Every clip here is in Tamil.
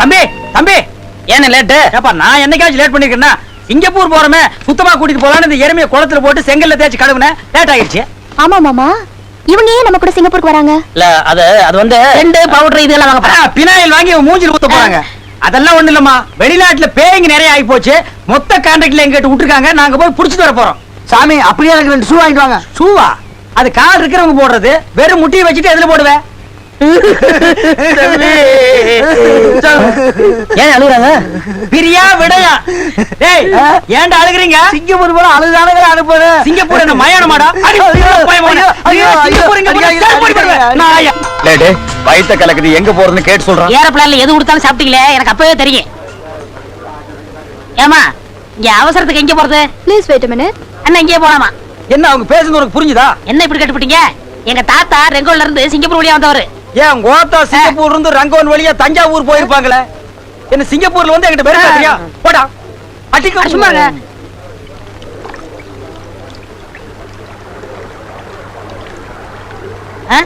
தம்பி தம்பி. ஏன்னு லேட்டு ஏப்பா நான் என்னைக்காச்சும் லேட் பண்ணிருக்கேன்னா சிங்கப்பூர் போறமே சுத்தமா கூட்டிட்டு போலான்னு இந்த எருமையை குளத்துல போட்டு செங்கல்ல தேய்ச்சி கழுவுனேன். லேட் ஆயிடுச்சு. ஆமா மாமா. இவங்க ஏன் நம்ம கூட சிங்கப்பூருக்கு வராங்க? இல்ல அது அது வந்து ரெண்டு பவுடர் இதெல்லாம் வாங்க பினாயில் வாங்கி மூஞ்சில ஊத்த போறாங்க. அதெல்லாம் ஒண்ணு இல்லம்மா. வெளிநாட்டுல பேய்ங்க நிறைய ஆகி போச்சு மொத்த கான்ட்ராக்ட்ல எங்கிட்ட விட்டுருக்காங்க. நாங்க போய் புடிச்சிட்டு வர போறோம். சாமி அப்படியே எனக்கு ரெண்டு ஷூ வாங்கிட்டு வாங்க. ஷூவா அது கால் இருக்கிறவங்க போடுறது. வெறும் முட்டியை வச்சுட்டு எதுல போடுவேன் ஏன் அழுகுறாங்க? பிரியா விடையா? டேய் ஏன்டா அழுகுறீங்க? சிங்கப்பூர் போல அழுதானங்க அனுப்புறேன் சிங்கப்பூர் என்ன மயானமாடா? வயித்த கலக்குது எங்க போறதுன்னு கேட்டு சொல்றான். ஏரோப்ளான்ல எது கொடுத்தாலும் சாப்பிட்டீங்களே? எனக்கு அப்பவே தெரியும். ஏமா இங்க அவசரத்துக்கு எங்க போறது? ப்ளீஸ் வெயிட் மினிட் அண்ணா இங்கே போலாமா? என்ன அவங்க பேசுறது உனக்கு புரிஞ்சுதா? என்ன இப்படி கட்டுப்பிட்டீங்க? எங்க தாத்தா ரெங்கோல்ல இருந்து சிங்கப்பூர் வழியா வந்தவரு. ஏன் கோத்தா சிங்கப்பூர் இருந்து ரங்கோன் வழியா தஞ்சாவூர் போயிருப்பாங்களே? என்ன சிங்கப்பூர்ல வந்து என்கிட்ட பேர் பேசுறியா போடா. அடிக்க சும்மாங்க. ஆ?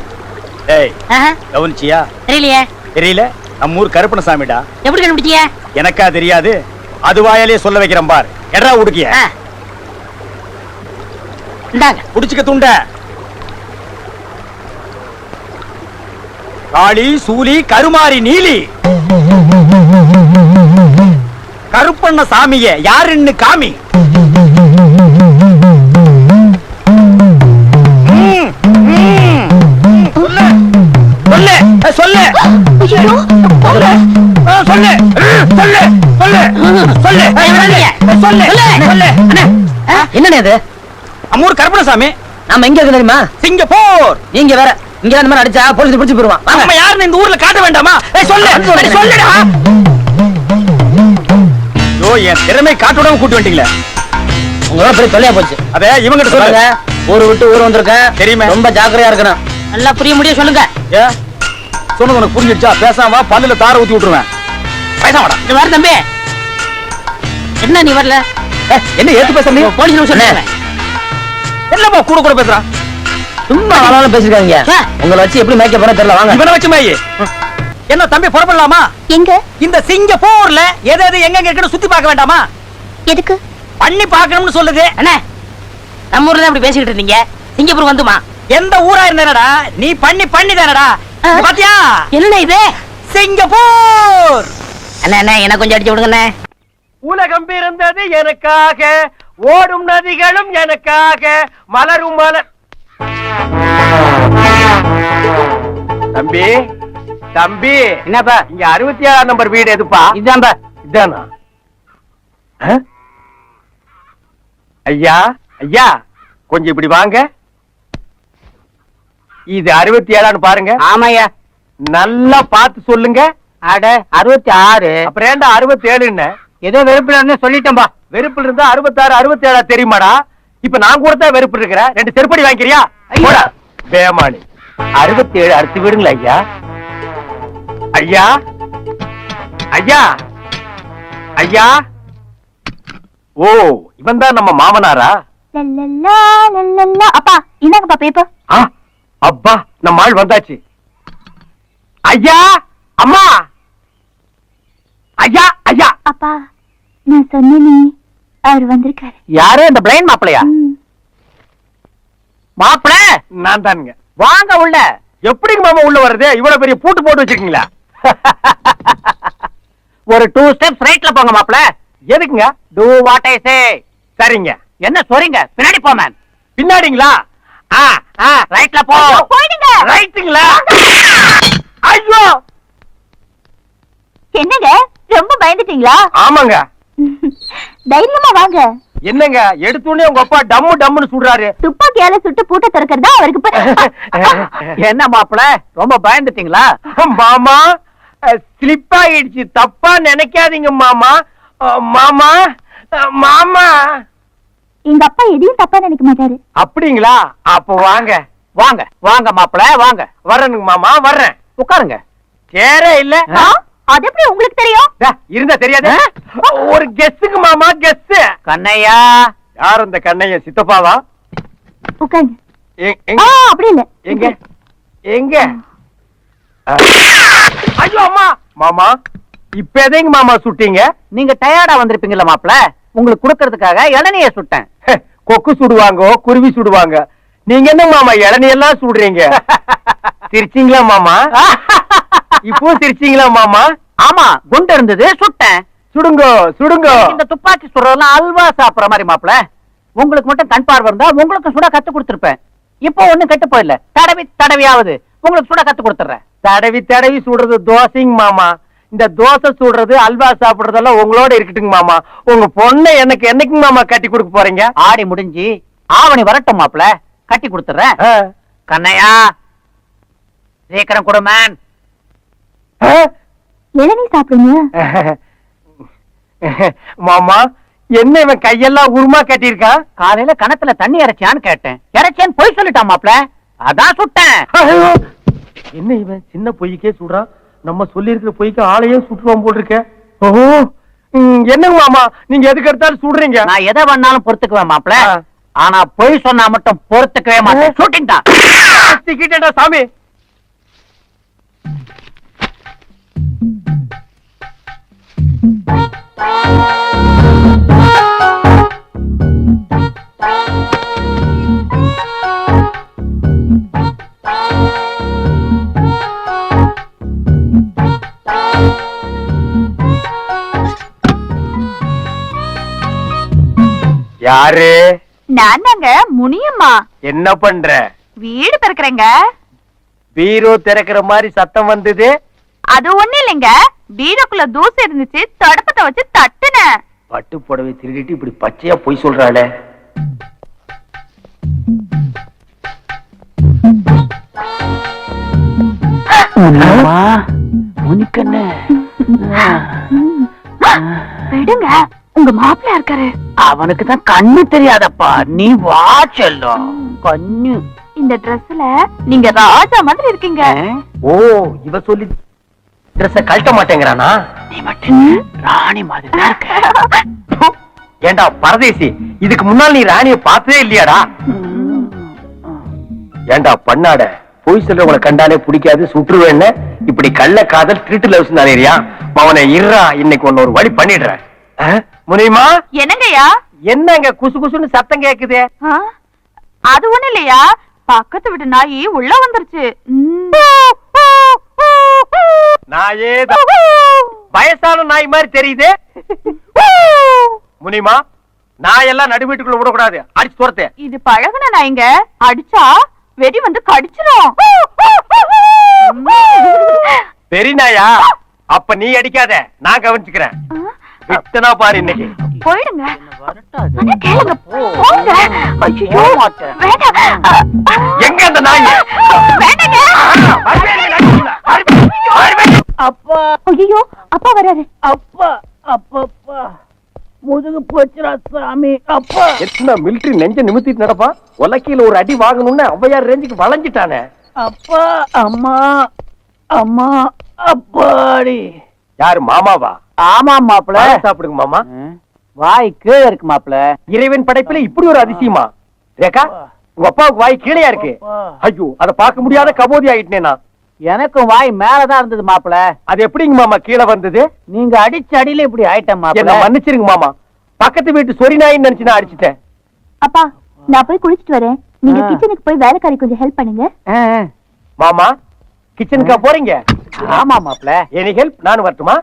ஏய் ஆஹா, கவனிச்சியா? தெரியலையே. தெரியல. நம்ம ஊர் கருப்பணசாமிடா எப்படி கண்டுபிடிச்சீங்க எனக்கா தெரியாது. அது வாயாலே சொல்ல வைக்கிறேன் பார். எடா உடுக்கிய. ஆ. இந்தாங்க. புடிச்சுக்க துண்ட. காளி சூலி கருமாரி நீலி. கருப்பண்ண சாமிய யாருன்னு காமி. சொல்லு சொல்லு சொல்லு சொல்லு சொல்லு சொல்லு சொல்லு சொல்லு அம்மூர் கருப்பணசாமி நாம எங்க இருக்கு தெரியுமா? சிங்கப்பூர். நீங்க வேற இங்க இந்த மாதிரி அடிச்சா போலீஸ் பிடிச்சு போயிருவான். நம்ம யாருன்னு இந்த ஊர்ல காட்ட வேண்டாமா? ஏய் சொல்லு. அடி சொல்லுடா. யோ என் திறமை காட்ட விடாம கூட்டி வந்துட்டீங்களே. உங்களோட பெரிய தொல்லையா போச்சு. அதே இவங்கிட்ட சொல்லுங்க சொல்லுங்க. ஊரு விட்டு ஊர் வந்திருக்கேன். தெரியுமே. ரொம்ப ஜாக்கிரதையா இருக்கணும். நல்லா புரிய முடியும் சொல்லுங்க. ஏ? சொன்னது உனக்கு புரிஞ்சிடுச்சா? பேசாம வா, பல்லுல தார ஊத்தி விட்டுருவேன். பேசாமடா இது வர தம்பி. என்ன நீ வரல? ஏய், என்ன ஏத்து பேசுற நீ? போலீஸ் சொன்னேன் என்னப்பா கூட கூட பேசுறான் சும்மா ஆளாலும் பேசிருக்காங்க உங்களை வச்சு எப்படி மேய்க்க போறேன் தெரியல வாங்க. இவனை வச்சு மேயி. என்ன தம்பி புறப்படலாமா? எங்க? இந்த சிங்கப்பூர்ல எது எது எங்க இருக்குன்னு சுத்தி பார்க்க வேண்டாமா? எதுக்கு? பண்ணி பார்க்கணும்னு சொல்லுது. அண்ணே நம்ம ஊர்ல தான் இப்படி பேசிக்கிட்டு இருந்தீங்க. சிங்கப்பூர் வந்துமா? எந்த ஊரா இருந்தானடா? நீ பண்ணி பண்ணி தானடா. பாத்தியா? என்னண்ணே இது? சிங்கப்பூர்! அண்ணா அண்ணா எனக்கு கொஞ்சம் அடிச்சு விடுங்கண்ணே. உலகம் பிறந்தது எனக்காக ஓடும் நதிகளும் எனக்காக மலரும் மலர். தம்பி தம்பி. என்னப்பா? இங்க அறுபத்தி ஏழாம் நம்பர் வீடு எதுப்பா? இதான்பா இதானா? ஐயா ஐயா கொஞ்சம் இப்படி வாங்க. இது அறுபத்தி ஏழான்னு பாருங்க. ஆமாய்யா. நல்லா பார்த்து சொல்லுங்க. அட அறுபத்தி ஆறு. அப்புறம் ஏன்டா அறுபத்தி ஏழுன்னு ஏதோ வெறுப்புல சொல்லிட்டேன்பா. வெறுப்புல இருந்தா அறுபத்தாறு அறுபத்தி ஏழா தெரியுமாடா? இப்ப நான் கூட தான் வெறுப்பு இருக்கிறேன் ரெண்டு செருப்படி வாங்கிக்கிறியா? பேமானி அறுபத்தி ஏழு அறுத்து விடுங்களா ஐயா? ஐயா? ஐயா? ஐயா? ஓ இவன் தான் நம்ம மாமனாரா. அப்பா இந்தாங்கப்பா பேப்பர் அப்பா நம்ம ஆள் வந்தாச்சு. ஐயா அம்மா! ஐயா ஐயா! அப்பா நான் சொன்னேனே. அவர் வந்திருக்காரு. யாரு? இந்த பிளைன் மாப்பிளையா ம். மாப்பிள! நான் தானுங்க வாங்க உள்ள. எப்படிங்க மாமா உள்ள வருது இவ்வளவு பெரிய பூட்டு போட்டு வச்சிருக்கீங்களா? ஒரு டூ ஸ்டெப்ஸ் ரைட்ல போங்க மாப்பிள. எதுக்குங்க? டூ வாட் ஐ சே சரிங்க. என்ன சொல்றீங்க பின்னாடி போ மேம் பின்னாடிங்களா? ஆ ஆ ரைட்ல போ. போயிடுங்க. ரைட்டுங்களா ஐயோ! என்னங்க? ரொம்ப பயந்துட்டீங்களா? ஆமாங்க. தைரியமா வாங்க. என்னங்க? எடுத்துனே உங்க அப்பா டம்மு டம்முன்னு சுடுறாரு துப்பாக்கியால சுட்டு பூட்ட திறக்கிறதா அவருக்கு என்ன மாப்பிள? ரொம்ப பயந்துட்டீங்களா? மாமா ஸ்லிப் ஆயிடுச்சு. தப்பா நினைக்காதீங்க மாமா. மாமா மாமா. எங்க அப்பா எதையும் தப்பா நினைக்க மாட்டாரு. அப்படிங்களா? அப்ப வாங்க. வாங்க. வாங்க மாப்பிள வாங்க. வர்றேனுங்க மாமா வர்றேன். உட்காருங்க. சேரே இல்ல? அது எப்படி உங்களுக்கு தெரியும்? இருந்தா தெரியாது. ஒரு கெஸ்ஸுக்கு மாமா கெஸ் கண்ணையா? யார் இந்த கண்ணைய? சித்தப்பாவா? எங்க? அப்படி இல்ல. எங்க? எங்க. ஐயோ அம்மா! மாமா இப்ப எதைங்க மாமா சுட்டீங்க? நீங்க டயர்டா வந்திருப்பீங்கல்ல மாப்ள உங்களுக்கு கொடுக்கறதுக்காக இளநிய சுட்டேன். கொக்கு சுடுவாங்க குருவி சுடுவாங்க. நீங்க என்ன மாமா இளநீ எல்லாம் சுடுறீங்க? சிரிச்சீங்களா மாமா? இப்போ சிரிச்சீங்களா மாமா? ஆமா குண்டு இருந்தது சுட்டேன். சுடுங்க சுடுங்க. இந்த துப்பாக்கி சுடுறதெல்லாம் அல்வா சாப்பிடுற மாதிரி மாப்ள உங்களுக்கு மட்டும் கண் பார்வை இருந்தா உங்களுக்கு சுட கத்து கொடுத்திருப்பேன். இப்போ ஒண்ணும் கெட்டு போயிடல தடவி தடவியாவது. உங்களுக்கு சுட கத்து கொடுத்துறேன் தடவி தடவி சுடுறது தோசைங்க மாமா. இந்த தோசை சுடுறது அல்வா சாப்பிடுறதெல்லாம் உங்களோட இருக்கட்டுங்க மாமா. உங்க பொண்ணை எனக்கு என்னைக்கு மாமா கட்டி கொடுக்க போறீங்க? ஆடி முடிஞ்சு ஆவணி வரட்டும் மாப்ள கட்டி கொடுத்துறேன். கண்ணையா? சீக்கிரம் கொடுமேன்? இளநீ சாப்பிடுங்க? மாமா என்ன இவன் கையெல்லாம் உருமா கட்டியிருக்கான் காலையில கணத்துல தண்ணி இறைச்சியான்னு கேட்டேன். இறைச்சேன்னு பொய் சொல்லிட்டான் மாப்ள அதான் சுட்டேன்! என்ன இவன்? சின்ன பொய்க்கே சுடுறான் நம்ம சொல்லி இருக்கிற பொய்க்கு ஆளையே சுட்டுவான் போல் இருக்க ஓஹோ என்னங்க மாமா நீங்க எதுக்கு எடுத்தாலும் சுடுறீங்க? நான் எதை வேணாலும் பொறுத்துக்குவேன் மாப்ள. ஆனா பொய் சொன்னா மட்டும் பொறுத்துக்கவே மாட்டேன். சிக்கிட்டேன்டா சாமி. யாரு? நான் தாங்க முனியம்மா. என்ன பண்ற? வீடு திறக்கிறேங்க. பீரோ திறக்கிற மாதிரி சத்தம் வந்தது? அது ஒண்ணு இல்லைங்க. பீரோக்குள்ள தூசு இருந்துச்சு தடுப்பத்தை வச்சு தட்டுனேன். பட்டு புடவை திருடிட்டு இப்படி பச்சையா பொய் சொல்றாளே. விடுங்க. உங்க மாப்பிள்ள இருக்காரு. அவனுக்கு தான் கண்ணு தெரியாதப்பா. நீ வா செல்லம். கண்ணு. இந்த ட்ரெஸ்ல நீங்க ராஜா மாதிரி இருக்கீங்க. ஓ இவ சொல்லி ட்ரெஸ்ஸ கழட்ட மாட்டேங்கிறானா? நீ மட்டும் ராணி மாதிரி இருக்க. ஏண்டா பரதேசி இதுக்கு முன்னால் நீ ராணிய பார்த்ததே இல்லையாடா? ஏண்டா பண்ணாட பொய் சொல்றவங்களை கண்டாலே பிடிக்காது சுற்றுவேன்னு இப்படி கள்ள காதல் திருட்டு லவ்ஸ் நாளேரியா அவனை இருறா இன்னைக்கு ஒன்னு ஒரு வழி பண்ணிடுறேன். ஆ? முனியுமா? என்னங்கய்யா? என்னங்க குசு குசுன்னு சத்தம் கேக்குதே? ஆ? அது ஒண்ணு இல்லையா? பக்கத்து வீட்டு நாயி உள்ள வந்துருச்சு. ம். நாயே வயசான நாய் மாதிரி தெரியுது. முனிமா நாய் எல்லாம் நடு வீட்டுக்குள்ள விடக்கூடாது. அடிச்சு துரத்து. இது பழகுன நாய்ங்க. அடிச்சா வெடி வந்து கடிச்சிரும். பெரிய நாயா அப்ப நீ அடிக்காத. நான் கவனிச்சுக்கிறேன். பாரு இன்னைக்கு. போயிடுங்க. வரட்டாது. அண்ணா, கேளுங்க. போங்க. ஐயோ மாட்டேன். வேண்டாம் எங்க அந்த நாய்? வேண்டாங்க. அப்பா. ஐயோ அப்பா வராரு. அப்பா அப்பப்பா. முதுகு போச்சுடா சாமி அப்பா. எத்தனை மிலிட்டரி நெஞ்ச நிமித்திட்டு நடப்பான் உலக்கையில ஒரு அடி வாங்கணும்னு ஔவையார் ரேஞ்சுக்கு வளைஞ்சிட்டானே. அப்பா அம்மா அம்மா அப்பாடி. யாரு மாமாவா? ஆமா மாப்பிள சாப்பிடுங்க மாமா. வாய் கீழே இருக்கு மாப்பிள இறைவன் படைப்புல இப்படி ஒரு அதிசயமா? ரேகா உங்க அப்பாவுக்கு வாய் கீழையா இருக்கு? ஐயோ அத பார்க்க முடியாத கபோதி ஆயிட்டேனே? எனக்கும் வாய் மேலதான் இருந்தது மாப்பிள. அது எப்படிங்க மாமா கீழே வந்தது? நீங்க அடிச்ச அடியில இப்படி ஆயிட்டேன் என்ன மாப்பிள மன்னிச்சிருங்க மாமா. பக்கத்து வீட்டு சொரி நாயின்னு நினைச்சு நான் அடிச்சிட்டேன். அப்பா நான் போய் குளிச்சிட்டு வரேன். நீங்க. கிச்சனுக்கு போய் வேலைக்காரி கொஞ்சம் ஹெல்ப் பண்ணுங்க. மாமா கிச்சனுக்கா போறீங்க? ஆமா மாப்பிள. எனி ஹெல்ப் நான் வரட்டுமா?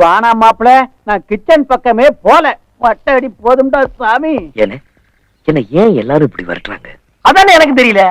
வானா மாப்பிள. நான் கிச்சன் பக்கமே போல. வட்ட அடி போதும்டா சாமி. என்ன? என்ன ஏன் எல்லாரும் இப்படி வரட்டுறாங்க அதானே எனக்கு தெரியல.